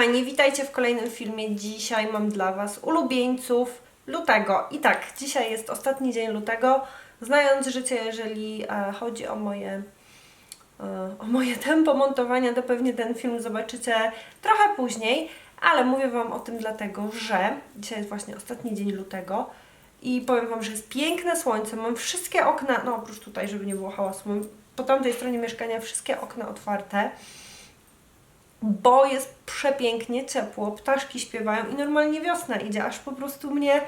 kochani, witajcie w kolejnym filmie. Dzisiaj mam dla Was ulubieńców lutego. I tak, dzisiaj jest ostatni dzień lutego. Znając życie, jeżeli e, chodzi o moje, e, o moje tempo montowania, to pewnie ten film zobaczycie trochę później, ale mówię Wam o tym dlatego, że dzisiaj jest właśnie ostatni dzień lutego i powiem Wam, że jest piękne słońce. Mam wszystkie okna, no oprócz tutaj, żeby nie było hałasu, mam po tamtej stronie mieszkania wszystkie okna otwarte bo jest przepięknie ciepło, ptaszki śpiewają i normalnie wiosna idzie, aż po prostu mnie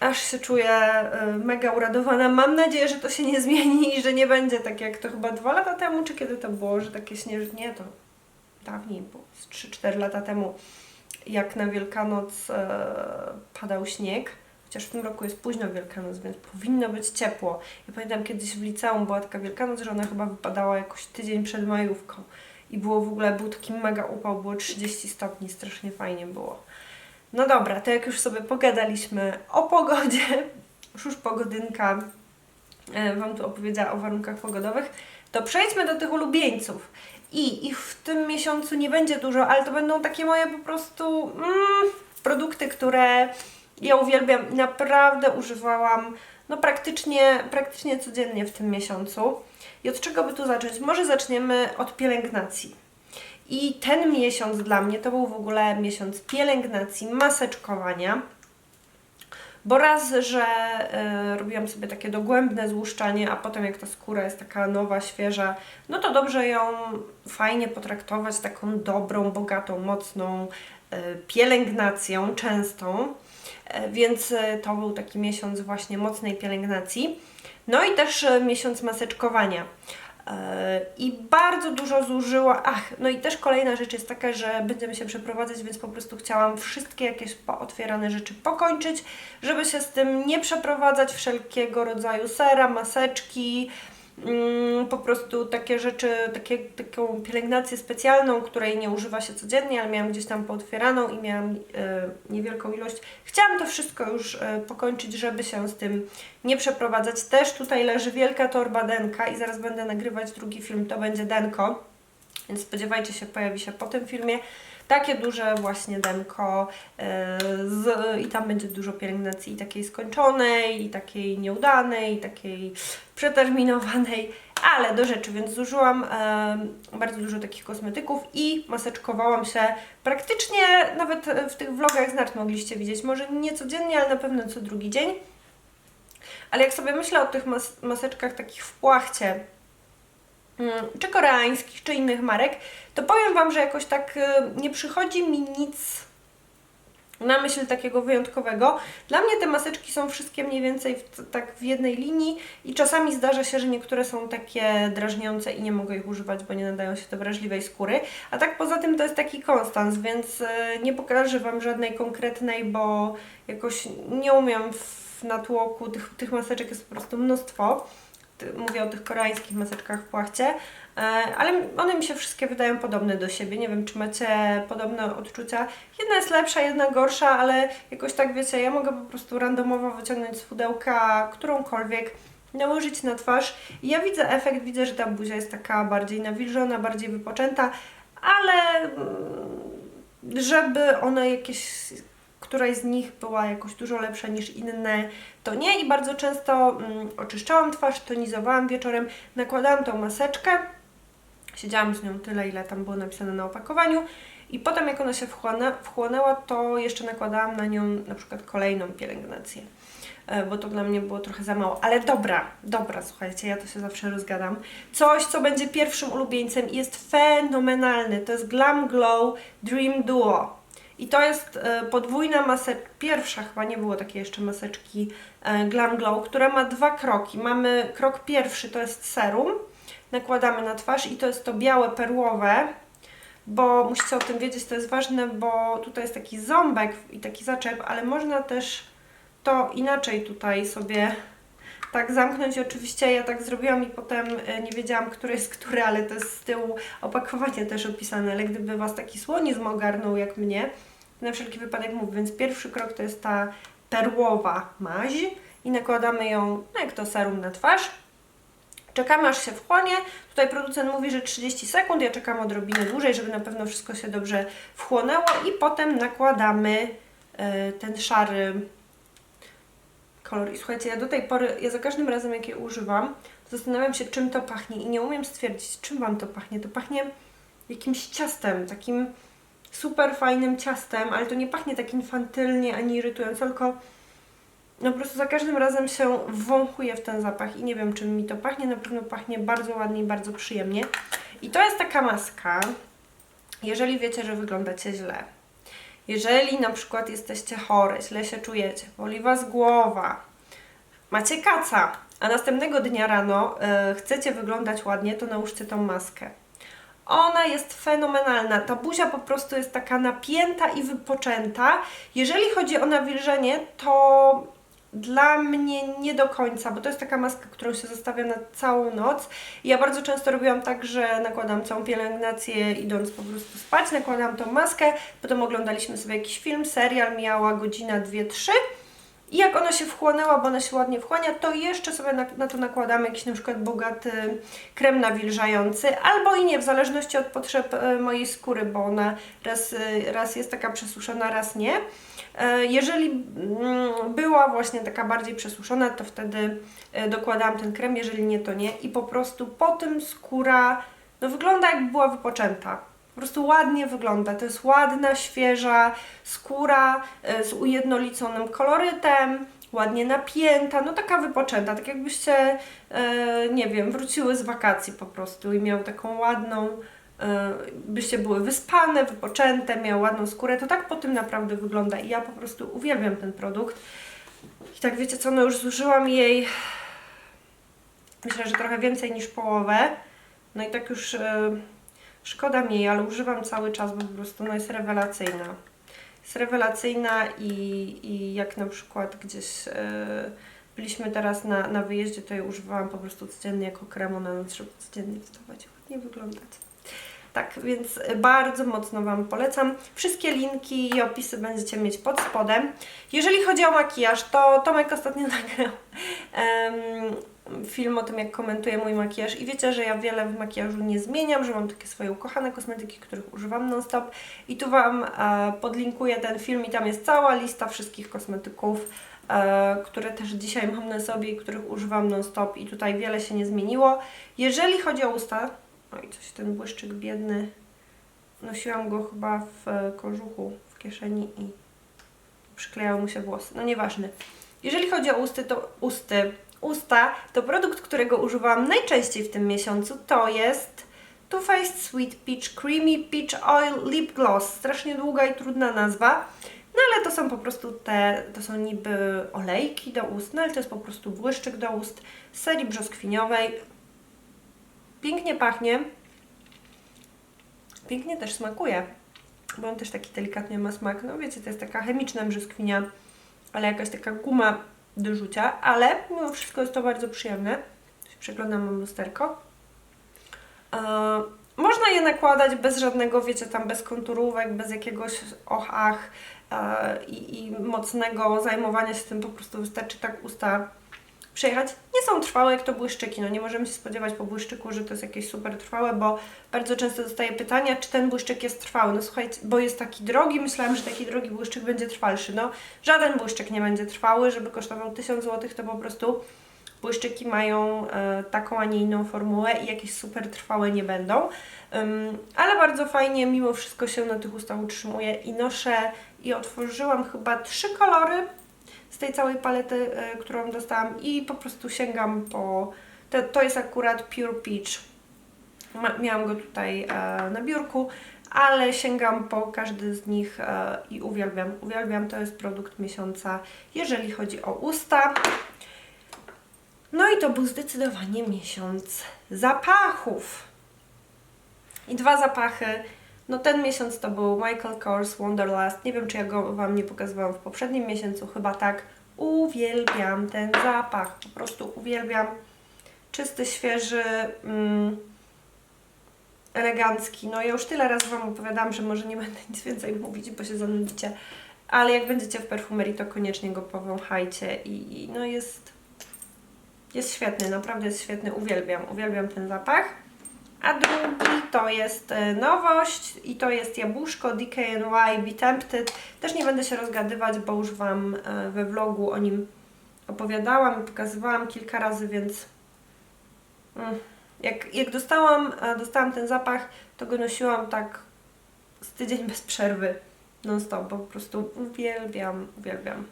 aż się czuję y, mega uradowana. Mam nadzieję, że to się nie zmieni i że nie będzie tak jak to chyba dwa lata temu, czy kiedy to było, że takie śnieżne, nie, to dawniej, z 3-4 lata temu, jak na Wielkanoc e, padał śnieg, chociaż w tym roku jest późno Wielkanoc, więc powinno być ciepło. Ja pamiętam kiedyś w liceum była taka Wielkanoc, że ona chyba wypadała jakoś tydzień przed majówką i było w ogóle, był taki mega upał, było 30 stopni, strasznie fajnie było. No dobra, to jak już sobie pogadaliśmy o pogodzie, już pogodynka e, Wam tu opowiedziała o warunkach pogodowych, to przejdźmy do tych ulubieńców. I ich w tym miesiącu nie będzie dużo, ale to będą takie moje po prostu mm, produkty, które ja uwielbiam i naprawdę używałam no praktycznie, praktycznie codziennie w tym miesiącu. I od czego by tu zacząć? Może zaczniemy od pielęgnacji. I ten miesiąc dla mnie to był w ogóle miesiąc pielęgnacji, maseczkowania. Bo raz, że y, robiłam sobie takie dogłębne złuszczanie, a potem jak ta skóra jest taka nowa, świeża, no to dobrze ją fajnie potraktować taką dobrą, bogatą, mocną y, pielęgnacją, częstą. Y, więc to był taki miesiąc właśnie mocnej pielęgnacji. No i też e, miesiąc maseczkowania. E, I bardzo dużo zużyła. Ach, no i też kolejna rzecz jest taka, że będziemy się przeprowadzać, więc po prostu chciałam wszystkie jakieś otwierane rzeczy pokończyć, żeby się z tym nie przeprowadzać. Wszelkiego rodzaju sera, maseczki, po prostu takie rzeczy, takie, taką pielęgnację specjalną, której nie używa się codziennie, ale miałam gdzieś tam pootwieraną i miałam e, niewielką ilość. Chciałam to wszystko już e, pokończyć, żeby się z tym nie przeprowadzać. Też tutaj leży wielka torba Denka i zaraz będę nagrywać drugi film, to będzie Denko, więc spodziewajcie się, pojawi się po tym filmie takie duże właśnie denko e, z, i tam będzie dużo pielęgnacji i takiej skończonej, i takiej nieudanej, i takiej przeterminowanej, ale do rzeczy, więc zużyłam e, bardzo dużo takich kosmetyków i maseczkowałam się praktycznie, nawet w tych vlogach z mogliście widzieć, może nie codziennie, ale na pewno co drugi dzień. Ale jak sobie myślę o tych mas maseczkach takich w płachcie, czy koreańskich, czy innych marek, to powiem Wam, że jakoś tak y, nie przychodzi mi nic na myśl takiego wyjątkowego. Dla mnie te maseczki są wszystkie mniej więcej w, tak w jednej linii i czasami zdarza się, że niektóre są takie drażniące i nie mogę ich używać, bo nie nadają się do wrażliwej skóry. A tak poza tym to jest taki konstans, więc y, nie pokażę Wam żadnej konkretnej, bo jakoś nie umiem w natłoku, tych, tych maseczek jest po prostu mnóstwo mówię o tych koreańskich maseczkach w płachcie, e, ale one mi się wszystkie wydają podobne do siebie. Nie wiem, czy macie podobne odczucia. Jedna jest lepsza, jedna gorsza, ale jakoś tak wiecie, ja mogę po prostu randomowo wyciągnąć z pudełka którąkolwiek, nałożyć na twarz ja widzę efekt, widzę, że ta buzia jest taka bardziej nawilżona, bardziej wypoczęta, ale mm, żeby one jakieś któraś z nich była jakoś dużo lepsza niż inne, to nie i bardzo często mm, oczyszczałam twarz, tonizowałam wieczorem, nakładałam tą maseczkę, siedziałam z nią tyle, ile tam było napisane na opakowaniu i potem jak ona się wchłona, wchłonęła, to jeszcze nakładałam na nią na przykład kolejną pielęgnację e, bo to dla mnie było trochę za mało. Ale dobra, dobra, słuchajcie, ja to się zawsze rozgadam. Coś, co będzie pierwszym ulubieńcem jest fenomenalny, to jest Glam Glow Dream Duo. I to jest e, podwójna maseczka, pierwsza chyba nie było takiej jeszcze maseczki e, Glam Glow, która ma dwa kroki. Mamy krok pierwszy, to jest serum, nakładamy na twarz i to jest to białe perłowe, bo musicie o tym wiedzieć, to jest ważne, bo tutaj jest taki ząbek i taki zaczep, ale można też to inaczej tutaj sobie tak zamknąć. Oczywiście ja tak zrobiłam i potem e, nie wiedziałam, który jest który, ale to jest z tyłu opakowanie też opisane, ale gdyby Was taki słonizm ogarnął jak mnie, na wszelki wypadek mówię, więc pierwszy krok to jest ta perłowa maź i nakładamy ją, no jak to serum na twarz. Czekamy aż się wchłonie. Tutaj producent mówi, że 30 sekund. Ja czekam odrobinę dłużej, żeby na pewno wszystko się dobrze wchłonęło i potem nakładamy e, ten szary kolor. I słuchajcie, ja do tej pory, ja za każdym razem jak je używam, zastanawiam się czym to pachnie i nie umiem stwierdzić czym Wam to pachnie. To pachnie jakimś ciastem, takim super fajnym ciastem, ale to nie pachnie tak infantylnie ani irytująco, tylko no po prostu za każdym razem się wąchuje w ten zapach i nie wiem czym mi to pachnie, na pewno pachnie bardzo ładnie i bardzo przyjemnie. I to jest taka maska, jeżeli wiecie, że wyglądacie źle, jeżeli na przykład jesteście chore, źle się czujecie, boli Was głowa, macie kaca, a następnego dnia rano e, chcecie wyglądać ładnie, to nałóżcie tą maskę. Ona jest fenomenalna. Ta buzia po prostu jest taka napięta i wypoczęta. Jeżeli chodzi o nawilżenie, to dla mnie nie do końca, bo to jest taka maska, którą się zostawia na całą noc. Ja bardzo często robiłam tak, że nakładam całą pielęgnację idąc po prostu spać, nakładam tą maskę, potem oglądaliśmy sobie jakiś film, serial, miała godzina, dwie, trzy. I jak ona się wchłonęła, bo ona się ładnie wchłania, to jeszcze sobie na, na to nakładamy jakiś na przykład bogaty krem nawilżający, albo i nie, w zależności od potrzeb e, mojej skóry, bo ona raz, e, raz jest taka przesuszona, raz nie. E, Jeżeli mm, była właśnie taka bardziej przesuszona, to wtedy dokładałam ten krem, jeżeli nie, to nie. I po prostu po tym skóra no, wygląda jakby była wypoczęta. Po prostu ładnie wygląda. To jest ładna, świeża skóra e, z ujednoliconym kolorytem, ładnie napięta, no taka wypoczęta, tak jakbyście, e, nie wiem, wróciły z wakacji po prostu i miał taką ładną, e, byście były wyspane, wypoczęte, miał ładną skórę, to tak po tym naprawdę wygląda i ja po prostu uwielbiam ten produkt. I tak wiecie co, no już zużyłam jej, myślę, że trochę więcej niż połowę, no i tak już... Szkoda mi jej, ale używam cały czas, bo po prostu no, jest rewelacyjna. Jest rewelacyjna i, i jak na przykład gdzieś e, byliśmy teraz na, na wyjeździe, to jej używałam po prostu codziennie jako kremu na noc, żeby codziennie wstawać ładnie wyglądać. Tak, więc bardzo mocno Wam polecam. Wszystkie linki i opisy będziecie mieć pod spodem. Jeżeli chodzi o makijaż, to Tomek ostatnio nagrał em, film o tym, jak komentuję mój makijaż. I wiecie, że ja wiele w makijażu nie zmieniam, że mam takie swoje ukochane kosmetyki, których używam non-stop. I tu Wam e, podlinkuję ten film i tam jest cała lista wszystkich kosmetyków, e, które też dzisiaj mam na sobie i których używam non-stop. I tutaj wiele się nie zmieniło. Jeżeli chodzi o usta, oj coś ten błyszczyk biedny, nosiłam go chyba w kożuchu, w kieszeni i przyklejały mu się włosy, no nieważne. Jeżeli chodzi o usty, to usty, usta, to produkt, którego używałam najczęściej w tym miesiącu, to jest Too Faced Sweet Peach Creamy Peach Oil Lip Gloss. Strasznie długa i trudna nazwa. No ale to są po prostu te, to są niby olejki do ust, no ale to jest po prostu błyszczyk do ust z serii brzoskwiniowej. Pięknie pachnie. Pięknie też smakuje, bo on też taki delikatnie ma smak. No wiecie, to jest taka chemiczna brzoskwinia, ale jakaś taka guma do rzucia, ale mimo wszystko jest to bardzo przyjemne. Przeglądam mam lusterko. Eee, można je nakładać bez żadnego, wiecie, tam bez konturówek, bez jakiegoś och, ach i, i mocnego zajmowania się tym, po prostu wystarczy tak usta przejechać. Nie są trwałe jak to błyszczyki, no nie możemy się spodziewać po błyszczyku, że to jest jakieś super trwałe, bo bardzo często dostaję pytania, czy ten błyszczyk jest trwały. No słuchajcie, bo jest taki drogi, myślałam, że taki drogi błyszczyk będzie trwalszy. No żaden błyszczyk nie będzie trwały, żeby kosztował 1000 zł, to po prostu błyszczyki mają e, taką, a nie inną formułę i jakieś super trwałe nie będą. Ym, ale bardzo fajnie mimo wszystko się na tych ustach utrzymuje i noszę i otworzyłam chyba trzy kolory tej całej palety, e, którą dostałam i po prostu sięgam po... To, to jest akurat Pure Peach. Miałam go tutaj e, na biurku, ale sięgam po każdy z nich e, i uwielbiam. Uwielbiam, to jest produkt miesiąca, jeżeli chodzi o usta. No i to był zdecydowanie miesiąc zapachów. I dwa zapachy. No ten miesiąc to był Michael Kors Wonderlust. Nie wiem, czy ja go Wam nie pokazywałam w poprzednim miesiącu, chyba tak. Uwielbiam ten zapach, po prostu uwielbiam. Czysty, świeży, mm, elegancki. No ja już tyle razy Wam opowiadam, że może nie będę nic więcej mówić, bo się zanudzicie. Ale jak będziecie w perfumerii, to koniecznie go powąchajcie i, i no jest Jest świetny, naprawdę jest świetny, uwielbiam, uwielbiam ten zapach. A drugi to jest e, nowość i to jest jabłuszko DKNY Be Tempted. Też nie będę się rozgadywać, bo już Wam e, we vlogu o nim opowiadałam i pokazywałam kilka razy, więc mm, jak, jak dostałam, e, dostałam ten zapach, to go nosiłam tak z tydzień bez przerwy non stop, bo po prostu uwielbiam, uwielbiam.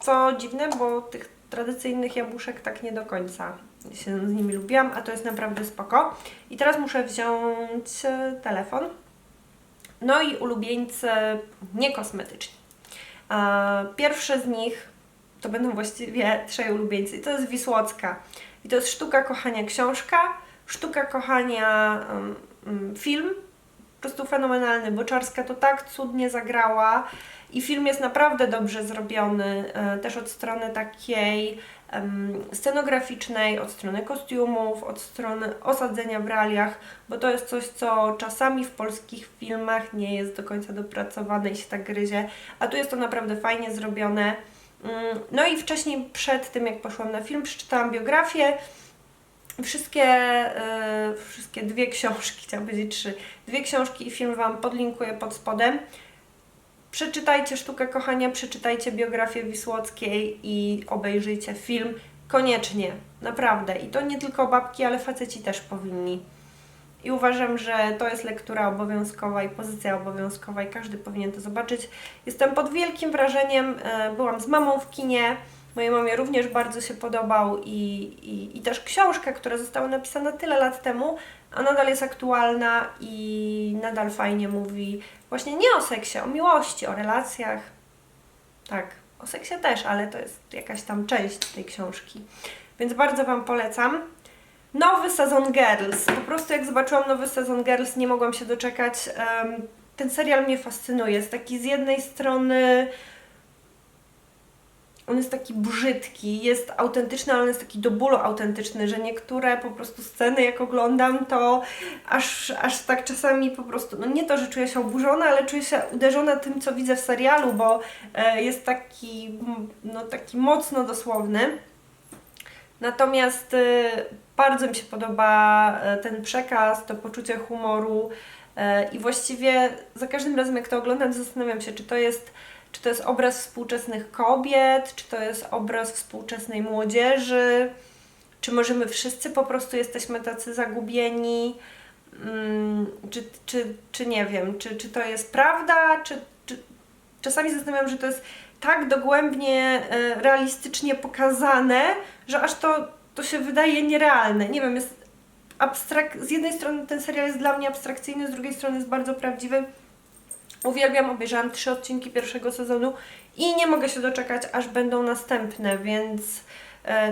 Co dziwne, bo tych tradycyjnych jabłuszek tak nie do końca się z nimi lubiłam, a to jest naprawdę spoko. I teraz muszę wziąć e, telefon. No i ulubieńcy niekosmetyczni. A Pierwszy z nich to będą właściwie trzej ulubieńcy i to jest Wisłocka. I to jest Sztuka Kochania książka, Sztuka Kochania um, film, po prostu fenomenalny. Boczarska to tak cudnie zagrała i film jest naprawdę dobrze zrobiony, e, też od strony takiej scenograficznej, od strony kostiumów, od strony osadzenia w realiach, bo to jest coś, co czasami w polskich filmach nie jest do końca dopracowane i się tak gryzie, a tu jest to naprawdę fajnie zrobione. Mm, No i wcześniej, przed tym jak poszłam na film, przeczytałam biografię. Wszystkie, e, wszystkie dwie książki, chciałam powiedzieć trzy, dwie książki i film Wam podlinkuję pod spodem. Przeczytajcie Sztukę Kochania, przeczytajcie biografię Wisłockiej i obejrzyjcie film. Koniecznie, naprawdę. I to nie tylko babki, ale faceci też powinni. I uważam, że to jest lektura obowiązkowa i pozycja obowiązkowa i każdy powinien to zobaczyć. Jestem pod wielkim wrażeniem. e, Byłam z mamą w kinie. Mojej mamie również bardzo się podobał i, i, i też książka, która została napisana tyle lat temu, a nadal jest aktualna i nadal fajnie mówi właśnie nie o seksie, o miłości, o relacjach. Tak, o seksie też, ale to jest jakaś tam część tej książki. Więc bardzo Wam polecam. Nowy sezon Girls. Po prostu jak zobaczyłam nowy sezon Girls, nie mogłam się doczekać. Ten serial mnie fascynuje. Jest taki z jednej strony on jest taki brzydki, jest autentyczny, ale on jest taki do bólu autentyczny, że niektóre po prostu sceny, jak oglądam, to aż, aż tak czasami po prostu, no nie to, że czuję się oburzona, ale czuję się uderzona tym, co widzę w serialu, bo e, jest taki, no taki mocno dosłowny. Natomiast e, bardzo mi się podoba e, ten przekaz, to poczucie humoru e, i właściwie za każdym razem, jak to oglądam, zastanawiam się, czy to jest czy to jest obraz współczesnych kobiet, czy to jest obraz współczesnej młodzieży, czy może my wszyscy po prostu jesteśmy tacy zagubieni, mm, czy, czy, czy nie wiem, czy, czy to jest prawda, czy, czy czasami zastanawiam, że to jest tak dogłębnie e, realistycznie pokazane, że aż to, to się wydaje nierealne. Nie wiem, jest abstrak... z jednej strony ten serial jest dla mnie abstrakcyjny, z drugiej strony jest bardzo prawdziwy. Uwielbiam, obejrzałam trzy odcinki pierwszego sezonu i nie mogę się doczekać, aż będą następne, więc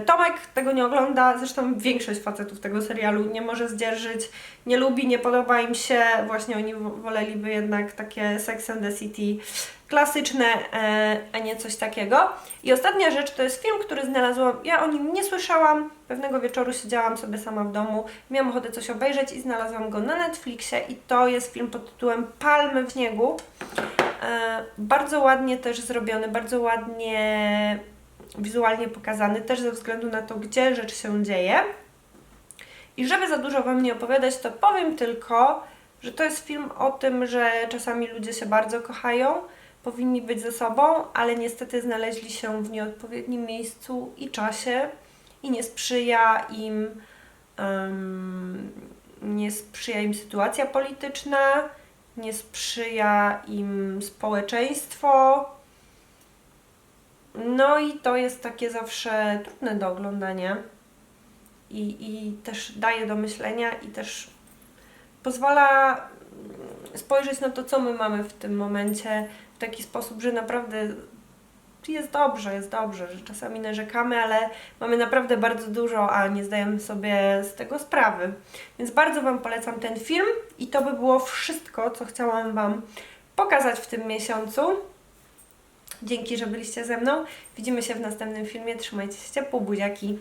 Tomek tego nie ogląda, zresztą większość facetów tego serialu nie może zdzierżyć, nie lubi, nie podoba im się, właśnie oni wo- woleliby jednak takie Sex and the City klasyczne, e, a nie coś takiego. I ostatnia rzecz to jest film, który znalazłam, ja o nim nie słyszałam, pewnego wieczoru siedziałam sobie sama w domu, miałam ochotę coś obejrzeć i znalazłam go na Netflixie i to jest film pod tytułem Palmy w śniegu. E, bardzo ładnie też zrobiony, bardzo ładnie wizualnie pokazany, też ze względu na to, gdzie rzecz się dzieje. I żeby za dużo Wam nie opowiadać, to powiem tylko, że to jest film o tym, że czasami ludzie się bardzo kochają, powinni być ze sobą, ale niestety znaleźli się w nieodpowiednim miejscu i czasie i nie sprzyja im em, nie sprzyja im sytuacja polityczna, nie sprzyja im społeczeństwo. No i to jest takie zawsze trudne do oglądania i, i też daje do myślenia i też pozwala mm, spojrzeć na to, co my mamy w tym momencie w taki sposób, że naprawdę jest dobrze, jest dobrze, że czasami narzekamy, ale mamy naprawdę bardzo dużo, a nie zdajemy sobie z tego sprawy. Więc bardzo Wam polecam ten film i to by było wszystko, co chciałam Wam pokazać w tym miesiącu. Dzięki, że byliście ze mną. Widzimy się w następnym filmie. Trzymajcie się ciepło, buziaki.